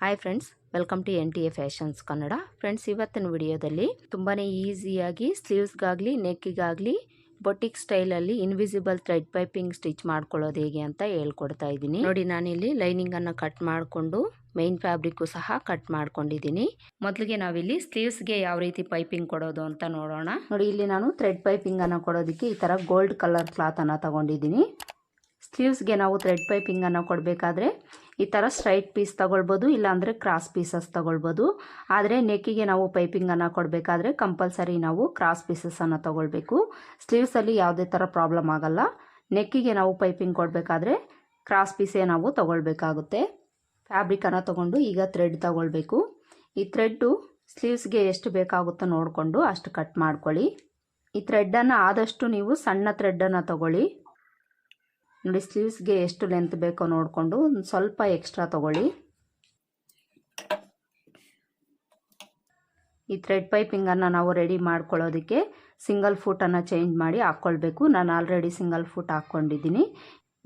Hi friends welcome to N T A fashions Kannada friends ಇವತ್ತಿನ ವಿಡಿಯೋದಲ್ಲಿ ತುಂಬಾ ಈಸಿಯಾಗಿ ಸ್ಲೀವ್ಸ್ಗಾಗಲಿ ನೆಕ್ಕಿಗಾಗಲಿ ಬೊಟಿಕ್ ಸ್ಟೈಲಲ್ಲಿ ಇನ್ವಿಸಿಬಲ್ ಥ್ರೆಡ್ ಪೈಪಿಂಗ್ ಸ್ಟಿಚ್ ಮಾಡ್ಕೊಳ್ಳೋದು ಹೇಗೆ ಅಂತ ಹೇಳ್ಕೊಡ್ತಾ ಇದ್ದೀನಿ. ನೋಡಿ, ನಾನಿಲ್ಲಿ ಲೈನಿಂಗನ್ನು ಕಟ್ ಮಾಡಿಕೊಂಡು ಮೈನ್ ಫ್ಯಾಬ್ರಿಕ್ಕು ಸಹ ಕಟ್ ಮಾಡ್ಕೊಂಡಿದ್ದೀನಿ. ಮೊದಲಿಗೆ ನಾವಿಲ್ಲಿ ಸ್ಲೀವ್ಸ್ಗೆ ಯಾವ ರೀತಿ ಪೈಪಿಂಗ್ ಕೊಡೋದು ಅಂತ ನೋಡೋಣ. ನೋಡಿ, ಇಲ್ಲಿ ನಾನು ಥ್ರೆಡ್ ಪೈಪಿಂಗನ್ನು ಕೊಡೋದಕ್ಕೆ ಈ ಥರ ಗೋಲ್ಡ್ ಕಲರ್ ಕ್ಲಾತನ್ನು ತಗೊಂಡಿದ್ದೀನಿ. ಸ್ಲೀವ್ಸ್ಗೆ ನಾವು ಥ್ರೆಡ್ ಪೈಪಿಂಗನ್ನು ಕೊಡಬೇಕಾದ್ರೆ ಈ ಥರ ಸ್ಟ್ರೈಟ್ ಪೀಸ್ ತಗೊಳ್ಬೋದು, ಇಲ್ಲಾಂದರೆ ಕ್ರಾಸ್ ಪೀಸಸ್ ತೊಗೊಳ್ಬೋದು. ಆದರೆ ನೆಕ್ಕಿಗೆ ನಾವು ಪೈಪಿಂಗನ್ನು ಕೊಡಬೇಕಾದ್ರೆ ಕಂಪಲ್ಸರಿ ನಾವು ಕ್ರಾಸ್ ಪೀಸಸ್ಸನ್ನು ತೊಗೊಳ್ಬೇಕು. ಸ್ಲೀವ್ಸಲ್ಲಿ ಯಾವುದೇ ಥರ ಪ್ರಾಬ್ಲಮ್ ಆಗಲ್ಲ. ನೆಕ್ಕಿಗೆ ನಾವು ಪೈಪಿಂಗ್ ಕೊಡಬೇಕಾದ್ರೆ ಕ್ರಾಸ್ ಪೀಸೇ ನಾವು ತೊಗೊಳ್ಬೇಕಾಗುತ್ತೆ. ಫ್ಯಾಬ್ರಿಕನ್ನು ತೊಗೊಂಡು ಈಗ ಥ್ರೆಡ್ ತೊಗೊಳ್ಬೇಕು. ಈ ಥ್ರೆಡ್ಡು ಸ್ಲೀವ್ಸ್ಗೆ ಎಷ್ಟು ಬೇಕಾಗುತ್ತೋ ನೋಡಿಕೊಂಡು ಅಷ್ಟು ಕಟ್ ಮಾಡ್ಕೊಳ್ಳಿ. ಈ ಥ್ರೆಡ್ಡನ್ನು ಆದಷ್ಟು ನೀವು ಸಣ್ಣ ಥ್ರೆಡ್ಡನ್ನು ತಗೊಳ್ಳಿ. ನೋಡಿ ಸ್ಲೀವ್ಸ್ಗೆ ಎಷ್ಟು ಲೆಂತ್ ಬೇಕೋ ನೋಡಿಕೊಂಡು ಒಂದು ಸ್ವಲ್ಪ ಎಕ್ಸ್ಟ್ರಾ ತಗೊಳ್ಳಿ. ಈ ಥ್ರೆಡ್ ಪೈಪಿಂಗನ್ನು ನಾವು ರೆಡಿ ಮಾಡ್ಕೊಳ್ಳೋದಕ್ಕೆ ಸಿಂಗಲ್ ಫುಟನ್ನು ಚೇಂಜ್ ಮಾಡಿ ಹಾಕ್ಕೊಳ್ಬೇಕು. ನಾನು ಆಲ್ರೆಡಿ ಸಿಂಗಲ್ ಫುಟ್ ಹಾಕ್ಕೊಂಡಿದ್ದೀನಿ.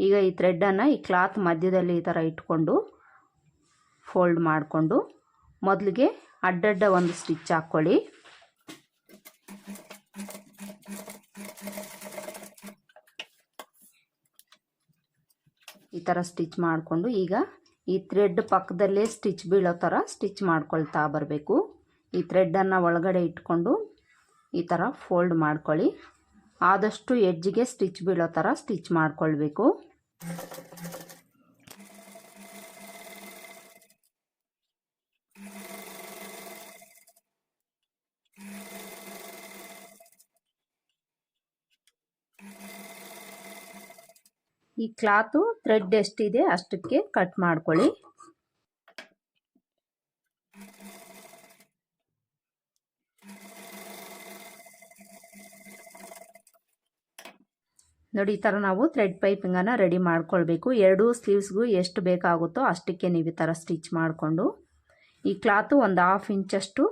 ಈಗ ಈ ಥ್ರೆಡ್ಡನ್ನು ಈ ಕ್ಲಾತ್ ಮಧ್ಯದಲ್ಲಿ ಈ ಥರ ಇಟ್ಕೊಂಡು ಫೋಲ್ಡ್ ಮಾಡಿಕೊಂಡು ಮೊದಲಿಗೆ ಅಡ್ಡಡ್ಡ ಒಂದು ಸ್ಟಿಚ್ ಹಾಕ್ಕೊಳ್ಳಿ. ಥರ ಸ್ಟಿಚ್ ಮಾಡಿಕೊಂಡು ಈಗ ಈ ಥ್ರೆಡ್ ಪಕ್ಕದಲ್ಲೇ ಸ್ಟಿಚ್ ಬೀಳೋ ಥರ ಸ್ಟಿಚ್ ಮಾಡ್ಕೊಳ್ತಾ ಬರಬೇಕು. ಈ ಥ್ರೆಡ್ಡನ್ನು ಒಳಗಡೆ ಇಟ್ಕೊಂಡು ಈ ಥರ ಫೋಲ್ಡ್ ಮಾಡ್ಕೊಳ್ಳಿ. ಆದಷ್ಟು ಎಡ್ಜಿಗೆ ಸ್ಟಿಚ್ ಬೀಳೋ ಥರ ಸ್ಟಿಚ್ ಮಾಡ್ಕೊಳ್ಬೇಕು. ಈ ಕ್ಲಾತು ಥ್ರೆಡ್ ಎಷ್ಟಿದೆ ಅಷ್ಟಕ್ಕೆ ಕಟ್ ಮಾಡ್ಕೊಳ್ಳಿ. ನೋಡಿ, ಈ ಥರ ನಾವು ಥ್ರೆಡ್ ಪೈಪಿಂಗನ್ನು ರೆಡಿ ಮಾಡ್ಕೊಳ್ಬೇಕು. ಎರಡೂ ಸ್ಲೀವ್ಸ್ಗೂ ಎಷ್ಟು ಬೇಕಾಗುತ್ತೋ ಅಷ್ಟಕ್ಕೆ ನೀವು ಈ ಥರ ಸ್ಟಿಚ್ ಮಾಡಿಕೊಂಡು, ಈ ಕ್ಲಾತು ಒಂದು ಹಾಫ್ ಇಂಚಷ್ಟು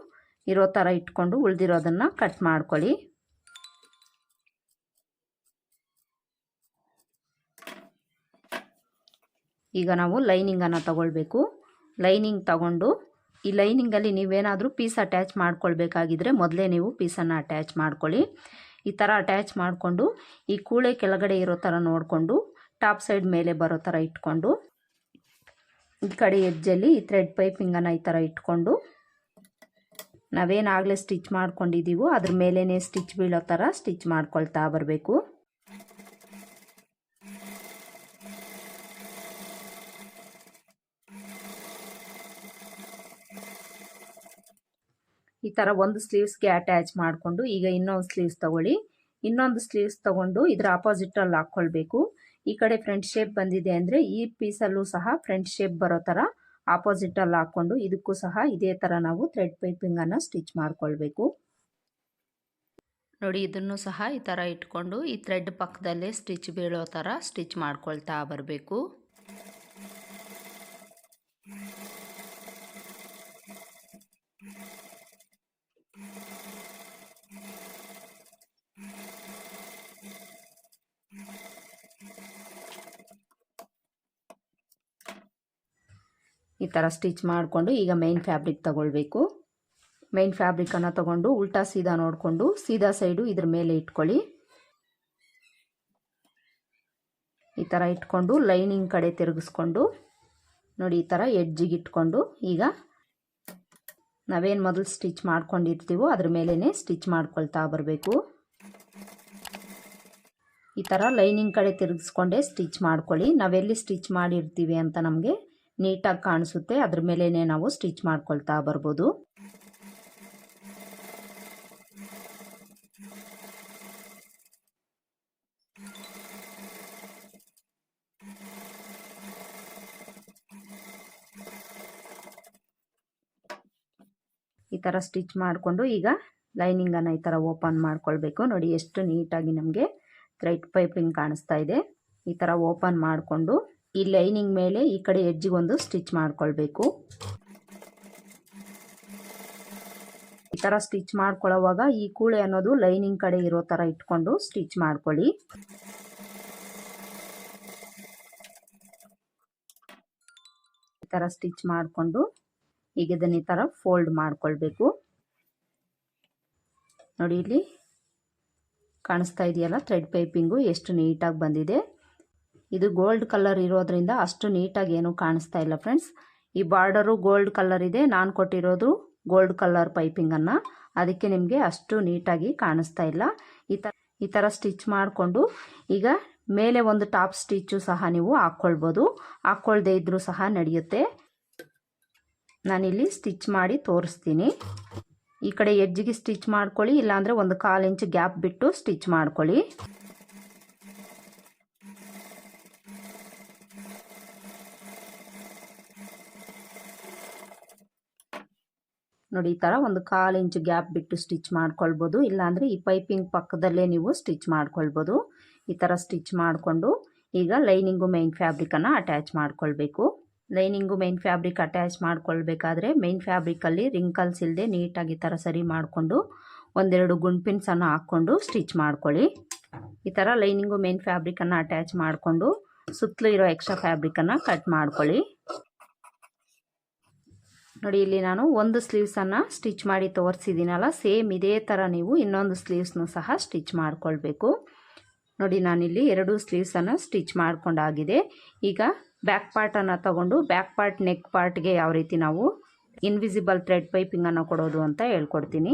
ಇರೋ ಥರ ಇಟ್ಕೊಂಡು ಉಳಿದಿರೋದನ್ನು ಕಟ್ ಮಾಡ್ಕೊಳ್ಳಿ. ಈಗ ನಾವು ಲೈನಿಂಗನ್ನು ತಗೊಳ್ಬೇಕು. ಲೈನಿಂಗ್ ತಗೊಂಡು ಈ ಲೈನಿಂಗಲ್ಲಿ ನೀವೇನಾದರೂ ಪೀಸ್ ಅಟ್ಯಾಚ್ ಮಾಡ್ಕೊಳ್ಬೇಕಾಗಿದ್ರೆ ಮೊದಲೇ ನೀವು ಪೀಸನ್ನು ಅಟ್ಯಾಚ್ ಮಾಡ್ಕೊಳ್ಳಿ. ಈ ಥರ ಅಟ್ಯಾಚ್ ಮಾಡಿಕೊಂಡು ಈ ಕೂಳೆ ಕೆಳಗಡೆ ಇರೋ ಥರ ನೋಡಿಕೊಂಡು ಟಾಪ್ ಸೈಡ್ ಮೇಲೆ ಬರೋ ಥರ ಇಟ್ಕೊಂಡು ಈ ಕಡೆ ಎಜ್ಜಲ್ಲಿ ಈ ಥ್ರೆಡ್ ಪೈಪಿಂಗನ್ನು ಈ ಥರ ಇಟ್ಕೊಂಡು ನಾವೇನಾಗಲೇ ಸ್ಟಿಚ್ ಮಾಡ್ಕೊಂಡಿದ್ದೀವೋ ಅದ್ರ ಮೇಲೇ ಸ್ಟಿಚ್ ಬೀಳೋ ಥರ ಸ್ಟಿಚ್ ಮಾಡ್ಕೊಳ್ತಾ ಬರಬೇಕು. ಈ ಥರ ಒಂದು ಸ್ಲೀವ್ಸ್ಗೆ ಅಟ್ಯಾಚ್ ಮಾಡಿಕೊಂಡು ಈಗ ಇನ್ನೊಂದು ಸ್ಲೀವ್ಸ್ ತಗೊಳ್ಳಿ. ಇನ್ನೊಂದು ಸ್ಲೀವ್ಸ್ ತಗೊಂಡು ಇದರ ಆಪೋಸಿಟಲ್ಲಿ ಹಾಕ್ಕೊಳ್ಬೇಕು. ಈ ಕಡೆ ಫ್ರಂಟ್ ಶೇಪ್ ಬಂದಿದೆ ಅಂದರೆ ಈ ಪೀಸಲ್ಲೂ ಸಹ ಫ್ರಂಟ್ ಶೇಪ್ ಬರೋ ಥರ ಆಪೋಸಿಟಲ್ಲಿ ಹಾಕ್ಕೊಂಡು ಇದಕ್ಕೂ ಸಹ ಇದೇ ಥರ ನಾವು ಥ್ರೆಡ್ ಪೈಪಿಂಗನ್ನು ಸ್ಟಿಚ್ ಮಾಡ್ಕೊಳ್ಬೇಕು. ನೋಡಿ ಇದನ್ನು ಸಹ ಈ ಥರ ಇಟ್ಕೊಂಡು ಈ ಥ್ರೆಡ್ ಪಕ್ಕದಲ್ಲೇ ಸ್ಟಿಚ್ ಬೀಳೋ ಥರ ಸ್ಟಿಚ್ ಮಾಡ್ಕೊಳ್ತಾ ಬರಬೇಕು. ಥರ ಸ್ಟಿಚ್ ಮಾಡಿಕೊಂಡು ಈಗ ಮೈನ್ ಫ್ಯಾಬ್ರಿಕ್ ತಗೊಳ್ಬೇಕು. ಮೈನ್ ಫ್ಯಾಬ್ರಿಕನ್ನು ತಗೊಂಡು ಉಲ್ಟಾ ಸೀದಾ ನೋಡಿಕೊಂಡು ಸೀದಾ ಸೈಡು ಇದ್ರ ಮೇಲೆ ಇಟ್ಕೊಳ್ಳಿ. ಈ ಥರ ಇಟ್ಕೊಂಡು ಲೈನಿಂಗ್ ಕಡೆ ತಿರುಗಿಸ್ಕೊಂಡು ನೋಡಿ ಈ ಥರ ಎಡ್ಜಿಗೆ ಇಟ್ಕೊಂಡು ಈಗ ನಾವೇನು ಮೊದಲು ಸ್ಟಿಚ್ ಮಾಡ್ಕೊಂಡಿರ್ತೀವೋ ಅದ್ರ ಮೇಲೇ ಸ್ಟಿಚ್ ಮಾಡ್ಕೊಳ್ತಾ ಬರಬೇಕು. ಈ ಥರ ಲೈನಿಂಗ್ ಕಡೆ ತಿರುಗಿಸ್ಕೊಂಡೇ ಸ್ಟಿಚ್ ಮಾಡ್ಕೊಳ್ಳಿ. ನಾವೆಲ್ಲಿ ಸ್ಟಿಚ್ ಮಾಡಿರ್ತೀವಿ ಅಂತ ನಮಗೆ ನೀಟಾಗಿ ಕಾಣಿಸುತ್ತೆ. ಅದ್ರ ಮೇಲೇ ನಾವು ಸ್ಟಿಚ್ ಮಾಡ್ಕೊಳ್ತಾ ಬರ್ಬೋದು. ಈ ಥರ ಸ್ಟಿಚ್ ಮಾಡಿಕೊಂಡು ಈಗ ಲೈನಿಂಗನ್ನು ಈ ಥರ ಓಪನ್ ಮಾಡ್ಕೊಳ್ಬೇಕು. ನೋಡಿ ಎಷ್ಟು ನೀಟಾಗಿ ನಮಗೆ ಥ್ರೆಡ್ ಪೈಪಿಂಗ್ ಕಾಣಿಸ್ತಾ ಇದೆ. ಈ ಥರ ಓಪನ್ ಮಾಡಿಕೊಂಡು ಈ ಲೈನಿಂಗ್ ಮೇಲೆ ಈ ಕಡೆ ಎಡ್ಜಿಗೊಂದು ಸ್ಟಿಚ್ ಮಾಡ್ಕೊಳ್ಬೇಕು. ಈ ಥರ ಸ್ಟಿಚ್ ಮಾಡ್ಕೊಳ್ಳೋವಾಗ ಈ ಕೂಳೆ ಅನ್ನೋದು ಲೈನಿಂಗ್ ಕಡೆ ಇರೋ ಥರ ಇಟ್ಕೊಂಡು ಸ್ಟಿಚ್ ಮಾಡ್ಕೊಳ್ಳಿ. ಈ ಥರ ಸ್ಟಿಚ್ ಮಾಡಿಕೊಂಡು ಈಗ ಇದನ್ನು ಈ ಥರ ಫೋಲ್ಡ್ ಮಾಡ್ಕೊಳ್ಬೇಕು. ನೋಡಿ ಇಲ್ಲಿ ಕಾಣಿಸ್ತಾ ಇದೆಯಲ್ಲ, ಥ್ರೆಡ್ ಪೈಪಿಂಗು ಎಷ್ಟು ನೀಟಾಗಿ ಬಂದಿದೆ. ಇದು ಗೋಲ್ಡ್ ಕಲರ್ ಇರೋದ್ರಿಂದ ಅಷ್ಟು ನೀಟಾಗಿ ಏನೂ ಕಾಣಿಸ್ತಾ ಇಲ್ಲ ಫ್ರೆಂಡ್ಸ್. ಈ ಬಾರ್ಡರು ಗೋಲ್ಡ್ ಕಲರ್ ಇದೆ. ನಾನು ಕೊಟ್ಟಿರೋದು ಗೋಲ್ಡ್ ಕಲರ್ ಪೈಪಿಂಗನ್ನು ಅದಕ್ಕೆ ನಿಮಗೆ ಅಷ್ಟು ನೀಟಾಗಿ ಕಾಣಿಸ್ತಾ ಇಲ್ಲ. ಈ ಥರ ಈ ಥರ ಸ್ಟಿಚ್ ಮಾಡಿಕೊಂಡು ಈಗ ಮೇಲೆ ಒಂದು ಟಾಪ್ ಸ್ಟಿಚ್ಚು ಸಹ ನೀವು ಹಾಕ್ಕೊಳ್ಬೋದು. ಹಾಕ್ಕೊಳ್ದೇ ಇದ್ದರೂ ಸಹ ನಡೆಯುತ್ತೆ. ನಾನಿಲ್ಲಿ ಸ್ಟಿಚ್ ಮಾಡಿ ತೋರಿಸ್ತೀನಿ. ಈ ಕಡೆ ಎಜ್ಜಿಗೆ ಸ್ಟಿಚ್ ಮಾಡ್ಕೊಳ್ಳಿ. ಇಲ್ಲಾಂದರೆ ಒಂದು ಕಾಲು ಇಂಚ್ ಗ್ಯಾಪ್ ಬಿಟ್ಟು ಸ್ಟಿಚ್ ಮಾಡ್ಕೊಳ್ಳಿ. ನೋಡಿ, ಈ ಥರ ಒಂದು ಕಾಲು ಇಂಚು ಗ್ಯಾಪ್ ಬಿಟ್ಟು ಸ್ಟಿಚ್ ಮಾಡ್ಕೊಳ್ಬೋದು. ಇಲ್ಲಾಂದರೆ ಈ ಪೈಪಿಂಗ್ ಪಕ್ಕದಲ್ಲೇ ನೀವು ಸ್ಟಿಚ್ ಮಾಡ್ಕೊಳ್ಬೋದು. ಈ ಥರ ಸ್ಟಿಚ್ ಮಾಡಿಕೊಂಡು ಈಗ ಲೈನಿಂಗು ಮೈನ್ ಫ್ಯಾಬ್ರಿಕನ್ನು ಅಟ್ಯಾಚ್ ಮಾಡ್ಕೊಳ್ಬೇಕು. ಲೈನಿಂಗು ಮೈನ್ ಫ್ಯಾಬ್ರಿಕ್ ಅಟ್ಯಾಚ್ ಮಾಡ್ಕೊಳ್ಬೇಕಾದ್ರೆ ಮೈನ್ ಫ್ಯಾಬ್ರಿಕಲ್ಲಿ ರಿಂಕಲ್ಸ್ ಇಲ್ಲದೆ ನೀಟಾಗಿ ಈ ಥರ ಸರಿ ಮಾಡಿಕೊಂಡು ಒಂದೆರಡು ಗುಂಡ್ಪಿನ್ಸನ್ನು ಹಾಕ್ಕೊಂಡು ಸ್ಟಿಚ್ ಮಾಡ್ಕೊಳ್ಳಿ. ಈ ಥರ ಲೈನಿಂಗು ಮೇನ್ ಫ್ಯಾಬ್ರಿಕನ್ನು ಅಟ್ಯಾಚ್ ಮಾಡಿಕೊಂಡು ಸುತ್ತಲೂ ಇರೋ ಎಕ್ಸ್ಟ್ರಾ ಫ್ಯಾಬ್ರಿಕನ್ನು ಕಟ್ ಮಾಡ್ಕೊಳ್ಳಿ. ನೋಡಿ, ಇಲ್ಲಿ ನಾನು ಒಂದು ಸ್ಲೀವ್ಸನ್ನು ಸ್ಟಿಚ್ ಮಾಡಿ ತೋರಿಸಿದ್ದೀನಲ್ಲ, ಸೇಮ್ ಇದೇ ಥರ ನೀವು ಇನ್ನೊಂದು ಸ್ಲೀವ್ಸ್ನು ಸಹ ಸ್ಟಿಚ್ ಮಾಡಿಕೊಳ್ಬೇಕು. ನೋಡಿ ನಾನಿಲ್ಲಿ ಎರಡು ಸ್ಲೀವ್ಸನ್ನು ಸ್ಟಿಚ್ ಮಾಡ್ಕೊಂಡಾಗಿದೆ. ಈಗ ಬ್ಯಾಕ್ ಪಾರ್ಟನ್ನು ತಗೊಂಡು ಬ್ಯಾಕ್ ಪಾರ್ಟ್ ನೆಕ್ ಪಾರ್ಟ್ಗೆ ಯಾವ ರೀತಿ ನಾವು ಇನ್ವಿಸಿಬಲ್ ಥ್ರೆಡ್ ಪೈಪಿಂಗನ್ನು ಕೊಡೋದು ಅಂತ ಹೇಳ್ಕೊಡ್ತೀನಿ.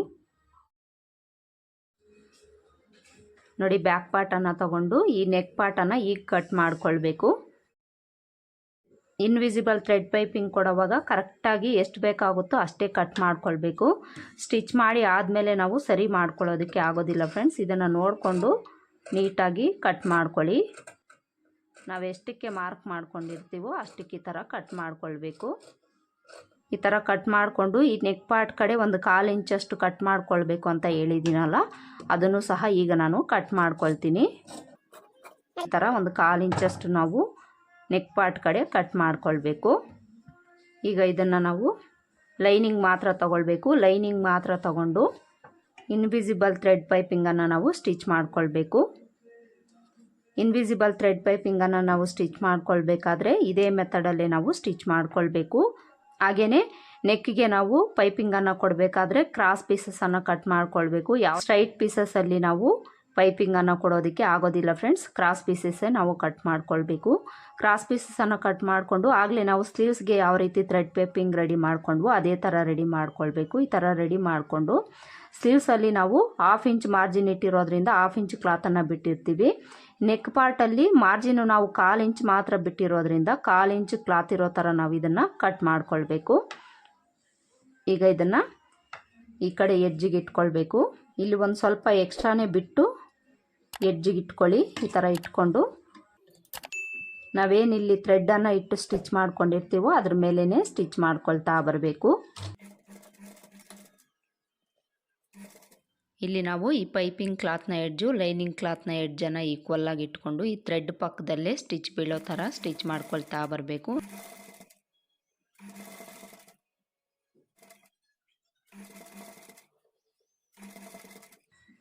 ನೋಡಿ ಬ್ಯಾಕ್ ಪಾರ್ಟನ್ನು ತಗೊಂಡು ಈ ನೆಕ್ ಪಾರ್ಟನ್ನು ಈಗ ಕಟ್ ಮಾಡ್ಕೊಳ್ಬೇಕು. ಇನ್ವಿಸಿಬಲ್ ಥ್ರೆಡ್ ಪೈಪಿಂಗ್ ಕೊಡೋವಾಗ ಕರೆಕ್ಟಾಗಿ ಎಷ್ಟು ಬೇಕಾಗುತ್ತೋ ಅಷ್ಟೇ ಕಟ್ ಮಾಡ್ಕೊಳ್ಬೇಕು. ಸ್ಟಿಚ್ ಮಾಡಿ ಆದಮೇಲೆ ನಾವು ಸರಿ ಮಾಡ್ಕೊಳ್ಳೋದಕ್ಕೆ ಆಗೋದಿಲ್ಲ ಫ್ರೆಂಡ್ಸ್ ಇದನ್ನು ನೋಡಿಕೊಂಡು ನೀಟಾಗಿ ಕಟ್ ಮಾಡ್ಕೊಳ್ಳಿ. ನಾವು ಎಷ್ಟಕ್ಕೆ ಮಾರ್ಕ್ ಮಾಡ್ಕೊಂಡಿರ್ತೀವೋ ಅಷ್ಟಕ್ಕೆ ಈ ಥರ ಕಟ್ ಮಾಡ್ಕೊಳ್ಬೇಕು. ಈ ಥರ ಕಟ್ ಮಾಡಿಕೊಂಡು ಈ ನೆಕ್ ಪಾರ್ಟ್ ಕಡೆ ಒಂದು ಕಾಲು ಇಂಚಷ್ಟು ಕಟ್ ಮಾಡ್ಕೊಳ್ಬೇಕು ಅಂತ ಹೇಳಿದ್ದೀನಲ್ಲ ಅದನ್ನು ಸಹ ಈಗ ನಾನು ಕಟ್ ಮಾಡ್ಕೊಳ್ತೀನಿ. ಈ ಥರ ಒಂದು ಕಾಲು ಇಂಚಷ್ಟು ನಾವು ನೆಕ್ ಪಾರ್ಟ್ ಕಡೆ ಕಟ್ ಮಾಡ್ಕೊಳ್ಬೇಕು. ಈಗ ಇದನ್ನು ನಾವು ಲೈನಿಂಗ್ ಮಾತ್ರ ತಗೊಳ್ಬೇಕು. ಲೈನಿಂಗ್ ಮಾತ್ರ ತಗೊಂಡು ಇನ್ವಿಸಿಬಲ್ ಥ್ರೆಡ್ ಪೈಪಿಂಗನ್ನು ನಾವು ಸ್ಟಿಚ್ ಮಾಡ್ಕೊಳ್ಬೇಕು. ಇನ್ವಿಸಿಬಲ್ ಥ್ರೆಡ್ ಪೈಪಿಂಗನ್ನು ನಾವು ಸ್ಟಿಚ್ ಮಾಡ್ಕೊಳ್ಬೇಕಾದ್ರೆ ಇದೇ ಮೆಥಡಲ್ಲೇ ನಾವು ಸ್ಟಿಚ್ ಮಾಡ್ಕೊಳ್ಬೇಕು. ಹಾಗೆಯೇ ನೆಕ್ಕಿಗೆ ನಾವು ಪೈಪಿಂಗನ್ನು ಕೊಡಬೇಕಾದ್ರೆ ಕ್ರಾಸ್ ಪೀಸಸ್ಸನ್ನು ಕಟ್ ಮಾಡ್ಕೊಳ್ಬೇಕು. ಯಾವ ಸ್ಟ್ರೈಟ್ ಪೀಸಸಲ್ಲಿ ನಾವು ಪೈಪಿಂಗನ್ನು ಕೊಡೋದಕ್ಕೆ ಆಗೋದಿಲ್ಲ ಫ್ರೆಂಡ್ಸ್ ಕ್ರಾಸ್ ಪೀಸಸ್ಸೇ ನಾವು ಕಟ್ ಮಾಡ್ಕೊಳ್ಬೇಕು. ಕ್ರಾಸ್ ಪೀಸಸನ್ನು ಕಟ್ ಮಾಡಿಕೊಂಡು ಆಗಲೇ ನಾವು ಸ್ಲೀವ್ಸ್ಗೆ ಯಾವ ರೀತಿ ಥ್ರೆಡ್ ಪೈಪಿಂಗ್ ರೆಡಿ ಮಾಡಿಕೊಂಡ್ವೋ ಅದೇ ಥರ ರೆಡಿ ಮಾಡ್ಕೊಳ್ಬೇಕು. ಈ ಥರ ರೆಡಿ ಮಾಡಿಕೊಂಡು ಸ್ಲೀವ್ಸಲ್ಲಿ ನಾವು ಹಾಫ್ ಇಂಚ್ ಮಾರ್ಜಿನ್ ಇಟ್ಟಿರೋದ್ರಿಂದ ಹಾಫ್ ಇಂಚ್ ಕ್ಲಾತನ್ನು ಬಿಟ್ಟಿರ್ತೀವಿ. ನೆಕ್ ಪಾರ್ಟಲ್ಲಿ ಮಾರ್ಜಿನು ನಾವು ಕಾಲು ಇಂಚ್ ಮಾತ್ರ ಬಿಟ್ಟಿರೋದ್ರಿಂದ ಕಾಲು ಇಂಚ್ ಕ್ಲಾತ್ ಇರೋ ಥರ ನಾವು ಇದನ್ನು ಕಟ್ ಮಾಡಿಕೊಳ್ಬೇಕು. ಈಗ ಇದನ್ನು ಈ ಕಡೆ ಎಡ್ಜಿಗೆ ಇಟ್ಕೊಳ್ಬೇಕು. ಇಲ್ಲಿ ಒಂದು ಸ್ವಲ್ಪ ಎಕ್ಸ್ಟ್ರಾನೇ ಬಿಟ್ಟು ಎಡ್ಜಿಗೆ ಇಟ್ಕೊಳ್ಳಿ ಈ ಥರ ಇಟ್ಕೊಂಡು. ನಾವೇನಿಲ್ಲಿ ಥ್ರೆಡ್ಡನ್ನು ಇಟ್ಟು ಸ್ಟಿಚ್ ಮಾಡ್ಕೊಂಡಿರ್ತೀವೋ ಅದ್ರ ಮೇಲೇ ಸ್ಟಿಚ್ ಮಾಡ್ಕೊಳ್ತಾ ಬರಬೇಕು. ಇಲ್ಲಿ ನಾವು ಈ ಪೈಪಿಂಗ್ ಕ್ಲಾತ್ನ ಎಡ್ಜು ಲೈನಿಂಗ್ ಕ್ಲಾತ್ನ ಎಡ್ಜನ್ನು ಆಗಿ ಇಟ್ಕೊಂಡು ಈ ಥ್ರೆಡ್ ಪಕ್ಕದಲ್ಲೇ ಸ್ಟಿಚ್ ಬೀಳೋ ಥರ ಸ್ಟಿಚ್ ಮಾಡ್ಕೊಳ್ತಾ ಬರಬೇಕು.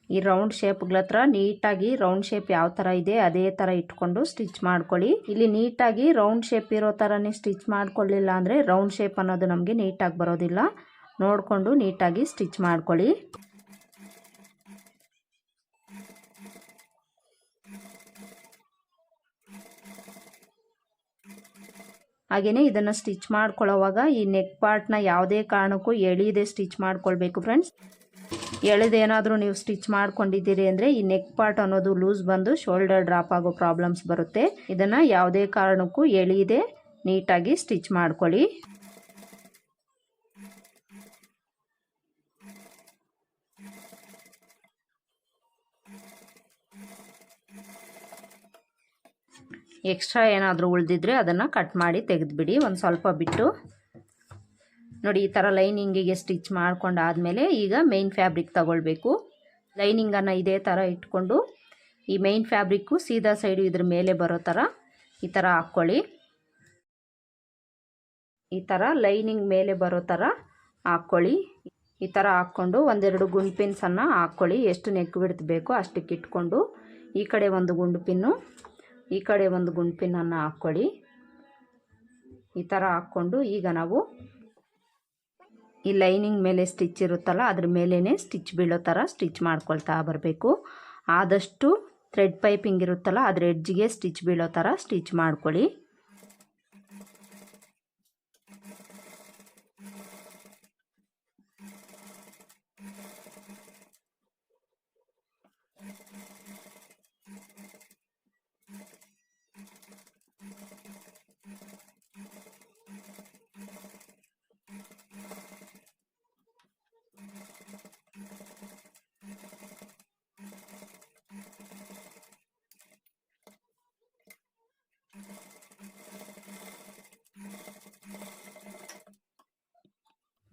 ಈ ರೌಂಡ್ ಶೇಪ್ಗಳ ಹತ್ರ ನೀಟಾಗಿ ರೌಂಡ್ ಶೇಪ್ ಯಾವ ಥರ ಇದೆ, ಅದೇ ಥರ ಇಟ್ಕೊಂಡು ಸ್ಟಿಚ್ ಮಾಡ್ಕೊಳ್ಳಿ. ಇಲ್ಲಿ ನೀಟಾಗಿ ರೌಂಡ್ ಶೇಪ್ ಇರೋ ಥರನೇ ಸ್ಟಿಚ್ ಮಾಡ್ಕೊಳ್ಳಿಲ್ಲ ಅಂದರೆ ರೌಂಡ್ ಶೇಪ್ ಅನ್ನೋದು ನಮಗೆ ನೀಟಾಗಿ ಬರೋದಿಲ್ಲ. ನೋಡಿಕೊಂಡು ನೀಟಾಗಿ ಸ್ಟಿಚ್ ಮಾಡ್ಕೊಳ್ಳಿ. ಹಾಗೆಯೇ ಇದನ್ನು ಸ್ಟಿಚ್ ಮಾಡ್ಕೊಳ್ಳೋವಾಗ ಈ ನೆಕ್ ಪಾರ್ಟ್ನ ಯಾವುದೇ ಕಾರಣಕ್ಕೂ ಎಳೀದೆ ಸ್ಟಿಚ್ ಮಾಡ್ಕೊಳ್ಬೇಕು ಫ್ರೆಂಡ್ಸ್ ಎಳೆದೇನಾದರೂ ನೀವು ಸ್ಟಿಚ್ ಮಾಡ್ಕೊಂಡಿದ್ದೀರಿ ಅಂದರೆ ಈ ನೆಕ್ ಪಾರ್ಟ್ ಅನ್ನೋದು ಲೂಸ್ ಬಂದು ಶೋಲ್ಡರ್ ಡ್ರಾಪ್ ಆಗೋ ಪ್ರಾಬ್ಲಮ್ಸ್ ಬರುತ್ತೆ. ಇದನ್ನು ಯಾವುದೇ ಕಾರಣಕ್ಕೂ ಎಳೆಯದೆ ನೀಟಾಗಿ ಸ್ಟಿಚ್ ಮಾಡ್ಕೊಳ್ಳಿ. ಎಕ್ಸ್ಟ್ರಾ ಏನಾದರೂ ಉಳಿದಿದ್ರೆ ಅದನ್ನು ಕಟ್ ಮಾಡಿ ತೆಗೆದುಬಿಡಿ. ಒಂದು ಸ್ವಲ್ಪ ಬಿಟ್ಟು ನೋಡಿ, ಈ ಥರ ಲೈನಿಂಗಿಗೆ ಸ್ಟಿಚ್ ಮಾಡ್ಕೊಂಡಾದಮೇಲೆ ಈಗ ಮೇಯ್ನ್ ಫ್ಯಾಬ್ರಿಕ್ ತಗೊಳ್ಬೇಕು. ಲೈನಿಂಗನ್ನು ಇದೇ ಥರ ಇಟ್ಕೊಂಡು, ಈ ಮೇಯ್ನ್ ಫ್ಯಾಬ್ರಿಕ್ಕು ಸೀದಾ ಸೈಡು ಇದ್ರ ಮೇಲೆ ಬರೋ ಥರ ಈ ಥರ ಹಾಕ್ಕೊಳ್ಳಿ. ಈ ಥರ ಲೈನಿಂಗ್ ಮೇಲೆ ಬರೋ ಥರ ಹಾಕ್ಕೊಳ್ಳಿ. ಈ ಥರ ಹಾಕ್ಕೊಂಡು ಒಂದೆರಡು ಗುಂಡು ಪಿನ್ಸನ್ನು ಹಾಕ್ಕೊಳ್ಳಿ. ಎಷ್ಟು ನೆಕ್ ಬಿಡ್ತು ಅಷ್ಟಕ್ಕೆ ಇಟ್ಕೊಂಡು, ಈ ಕಡೆ ಒಂದು ಗುಂಡು ಪಿನ್ನು ಈ ಕಡೆ ಒಂದು ಗುಂಡು ಪಿನ್ನನ್ನು ಹಾಕ್ಕೊಳ್ಳಿ. ಈ ಥರ ಹಾಕ್ಕೊಂಡು ಈಗ ನಾವು ಈ ಲೈನಿಂಗ್ ಮೇಲೆ ಸ್ಟಿಚ್ ಇರುತ್ತಲ್ಲ, ಅದ್ರ ಮೇಲೇ ಸ್ಟಿಚ್ ಬೀಳೋ ಥರ ಸ್ಟಿಚ್ ಮಾಡ್ಕೊಳ್ತಾ ಬರಬೇಕು. ಆದಷ್ಟು ಥ್ರೆಡ್ ಪೈಪಿಂಗ್ ಇರುತ್ತಲ್ಲ, ಅದ್ರ ಎಡ್ಜಿಗೆ ಸ್ಟಿಚ್ ಬೀಳೋ ಥರ ಸ್ಟಿಚ್ ಮಾಡ್ಕೊಳ್ಳಿ.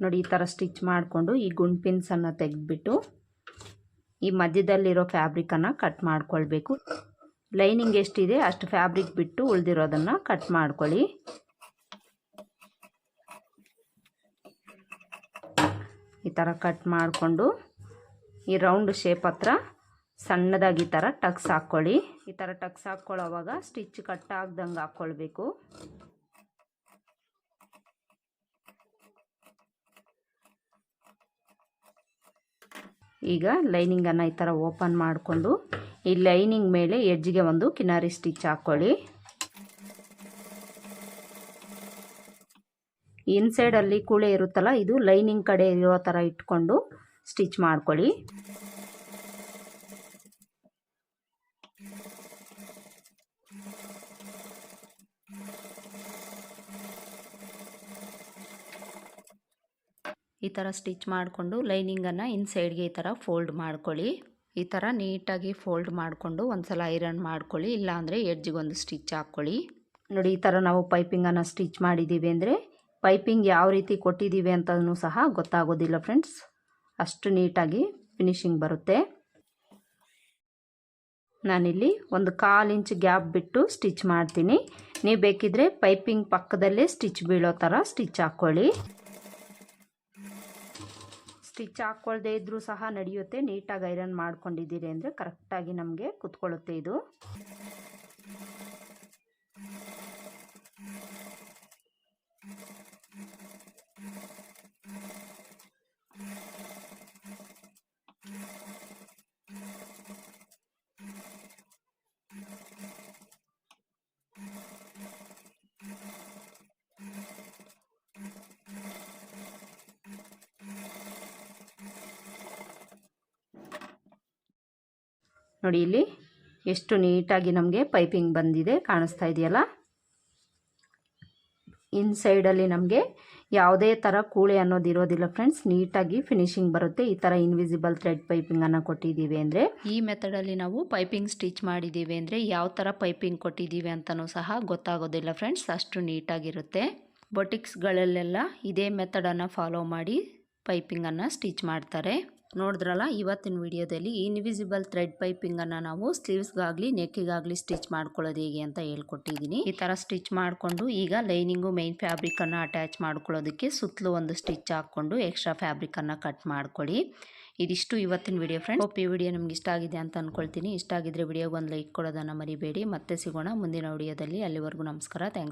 ನೋಡಿ, ಈ ಥರ ಸ್ಟಿಚ್ ಮಾಡಿಕೊಂಡು ಈ ಗುಂಡ್ ಪಿನ್ಸನ್ನು ತೆಗೆದ್ಬಿಟ್ಟು ಈ ಮಧ್ಯದಲ್ಲಿರೋ ಫ್ಯಾಬ್ರಿಕನ್ನು ಕಟ್ ಮಾಡ್ಕೊಳ್ಬೇಕು. ಲೈನಿಂಗ್ ಎಷ್ಟಿದೆ ಅಷ್ಟು ಫ್ಯಾಬ್ರಿಕ್ ಬಿಟ್ಟು ಉಳಿದಿರೋದನ್ನು ಕಟ್ ಮಾಡ್ಕೊಳ್ಳಿ. ಈ ಥರ ಕಟ್ ಮಾಡಿಕೊಂಡು ಈ ರೌಂಡ್ ಶೇಪ್ ಹತ್ರ ಸಣ್ಣದಾಗಿ ಈ ಥರ ಟಕ್ಸ್ ಹಾಕ್ಕೊಳ್ಳಿ. ಈ ಥರ ಟಕ್ಸ್ ಹಾಕ್ಕೊಳ್ಳೋವಾಗ ಸ್ಟಿಚ್ ಕಟ್ ಆಗ್ದಂಗೆ ಹಾಕ್ಕೊಳ್ಬೇಕು. ಈಗ ಲೈನಿಂಗನ್ನು ಈ ಥರ ಓಪನ್ ಮಾಡಿಕೊಂಡು, ಈ ಲೈನಿಂಗ್ ಮೇಲೆ ಎಡ್ಜ್ಗೆ ಒಂದು ಕಿನಾರಿ ಸ್ಟಿಚ್ ಹಾಕ್ಕೊಳ್ಳಿ ಇನ್ಸೈಡಲ್ಲಿ ಕೂಳೆ ಇರುತ್ತಲ್ಲ, ಇದು ಲೈನಿಂಗ್ ಕಡೆ ಇರೋ ಥರ ಇಟ್ಕೊಂಡು ಸ್ಟಿಚ್ ಮಾಡ್ಕೊಳ್ಳಿ. ಈ ಥರ ಸ್ಟಿಚ್ ಮಾಡಿಕೊಂಡು ಲೈನಿಂಗನ್ನು ಇನ್ಸೈಡ್ಗೆ ಈ ಥರ ಫೋಲ್ಡ್ ಮಾಡ್ಕೊಳ್ಳಿ. ಈ ಥರ ನೀಟಾಗಿ ಫೋಲ್ಡ್ ಮಾಡಿಕೊಂಡು ಒಂದು ಸಲ ಐರನ್ ಮಾಡ್ಕೊಳ್ಳಿ, ಇಲ್ಲಾಂದರೆ ಎಡ್ಜಿಗೊಂದು ಸ್ಟಿಚ್ ಹಾಕ್ಕೊಳ್ಳಿ. ನೋಡಿ, ಈ ಥರ ನಾವು ಪೈಪಿಂಗನ್ನು ಸ್ಟಿಚ್ ಮಾಡಿದ್ದೀವಿ ಅಂದರೆ ಪೈಪಿಂಗ್ ಯಾವ ರೀತಿ ಕೊಟ್ಟಿದ್ದೀವಿ ಅಂತಲೂ ಸಹ ಗೊತ್ತಾಗೋದಿಲ್ಲ ಫ್ರೆಂಡ್ಸ್. ಅಷ್ಟು ನೀಟಾಗಿ ಫಿನಿಶಿಂಗ್ ಬರುತ್ತೆ. ನಾನಿಲ್ಲಿ ಒಂದು ಕಾಲು ಇಂಚ್ ಗ್ಯಾಪ್ ಬಿಟ್ಟು ಸ್ಟಿಚ್ ಮಾಡ್ತೀನಿ. ನೀವು ಬೇಕಿದ್ರೆ ಪೈಪಿಂಗ್ ಪಕ್ಕದಲ್ಲೇ ಸ್ಟಿಚ್ ಬೀಳೋ ಥರ ಸ್ಟಿಚ್ ಹಾಕ್ಕೊಳ್ಳಿ. ಸ್ಟಿಚ್ ಹಾಕ್ಕೊಳ್ದೇ ಇದ್ದರೂ ಸಹ ನಡೆಯುತ್ತೆ. ನೀಟಾಗಿ ಐರನ್ ಮಾಡ್ಕೊಂಡಿದ್ದೀರಿ ಅಂದರೆ ಕರೆಕ್ಟಾಗಿ ನಮಗೆ ಕುತ್ಕೊಳ್ಳುತ್ತೆ ಇದು. ನೋಡಿ ಇಲ್ಲಿ ಎಷ್ಟು ನೀಟಾಗಿ ನಮಗೆ ಪೈಪಿಂಗ್ ಬಂದಿದೆ, ಕಾಣಿಸ್ತಾ ಇದೆಯಲ್ಲ? ಇನ್ಸೈಡಲ್ಲಿ ನಮಗೆ ಯಾವುದೇ ಥರ ಕೂಳೆ ಅನ್ನೋದು ಇರೋದಿಲ್ಲ ಫ್ರೆಂಡ್ಸ್ ನೀಟಾಗಿ ಫಿನಿಶಿಂಗ್ ಬರುತ್ತೆ. ಈ ಥರ ಇನ್ವಿಸಿಬಲ್ ಥ್ರೆಡ್ ಪೈಪಿಂಗನ್ನು ಕೊಟ್ಟಿದ್ದೀವಿ ಅಂದರೆ ಈ ಮೆಥಡಲ್ಲಿ ನಾವು ಪೈಪಿಂಗ್ ಸ್ಟಿಚ್ ಮಾಡಿದ್ದೀವಿ ಅಂದರೆ ಯಾವ ಥರ ಪೈಪಿಂಗ್ ಕೊಟ್ಟಿದ್ದೀವಿ ಅಂತಲೂ ಸಹ ಗೊತ್ತಾಗೋದಿಲ್ಲ ಫ್ರೆಂಡ್ಸ್ ಅಷ್ಟು ನೀಟಾಗಿರುತ್ತೆ. ಬೊಟಿಕ್ಸ್ಗಳಲ್ಲೆಲ್ಲ ಇದೇ ಮೆಥಡನ್ನು ಫಾಲೋ ಮಾಡಿ ಪೈಪಿಂಗನ್ನು ಸ್ಟಿಚ್ ಮಾಡ್ತಾರೆ. ನೋಡಿದ್ರಲ್ಲ, ಇವತ್ತಿನ ವಿಡಿಯೋದಲ್ಲಿ ಇನ್ವಿಸಿಬಲ್ ಥ್ರೆಡ್ ಪೈಪಿಂಗನ್ನು ನಾವು ಸ್ಲೀವ್ಸ್ಗಾಗಲಿ ನೆಕ್ಕಿಗಾಗಲಿ ಸ್ಟಿಚ್ ಮಾಡ್ಕೊಳ್ಳೋದು ಹೇಗೆ ಅಂತ ಹೇಳ್ಕೊಟ್ಟಿದ್ದೀನಿ. ಈ ಥರ ಸ್ಟಿಚ್ ಮಾಡಿಕೊಂಡು ಈಗ ಲೈನಿಂಗು ಮೈನ್ ಫ್ಯಾಬ್ರಿಕನ್ನು ಅಟ್ಯಾಚ್ ಮಾಡ್ಕೊಳ್ಳೋದಕ್ಕೆ ಸುತ್ತಲೂ ಒಂದು ಸ್ಟಿಚ್ ಹಾಕ್ಕೊಂಡು ಎಕ್ಸ್ಟ್ರಾ ಫ್ಯಾಬ್ರಿಕನ್ನು ಕಟ್ ಮಾಡ್ಕೊಳ್ಳಿ. ಇದಿಷ್ಟು ಇವತ್ತಿನ ವಿಡಿಯೋ ಫ್ರೆಂಡ್ ಒಪ್ಪಿ ವಿಡಿಯೋ ನಿಮ್ಗೆ ಇಷ್ಟ ಆಗಿದೆ ಅಂತ ಅಂದ್ಕೊಳ್ತೀನಿ ಇಷ್ಟ ಆಗಿದ್ರೆ ವಿಡಿಯೋಗೆ ಒಂದು ಲೈಕ್ ಕೊಡೋದನ್ನು ಮರಿಬೇಡಿ. ಮತ್ತೆ ಸಿಗೋಣ ಮುಂದಿನ ವಿಡಿಯೋದಲ್ಲಿ. ಅಲ್ಲಿವರೆಗೂ ನಮಸ್ಕಾರ. ಥ್ಯಾಂಕ್ಸ್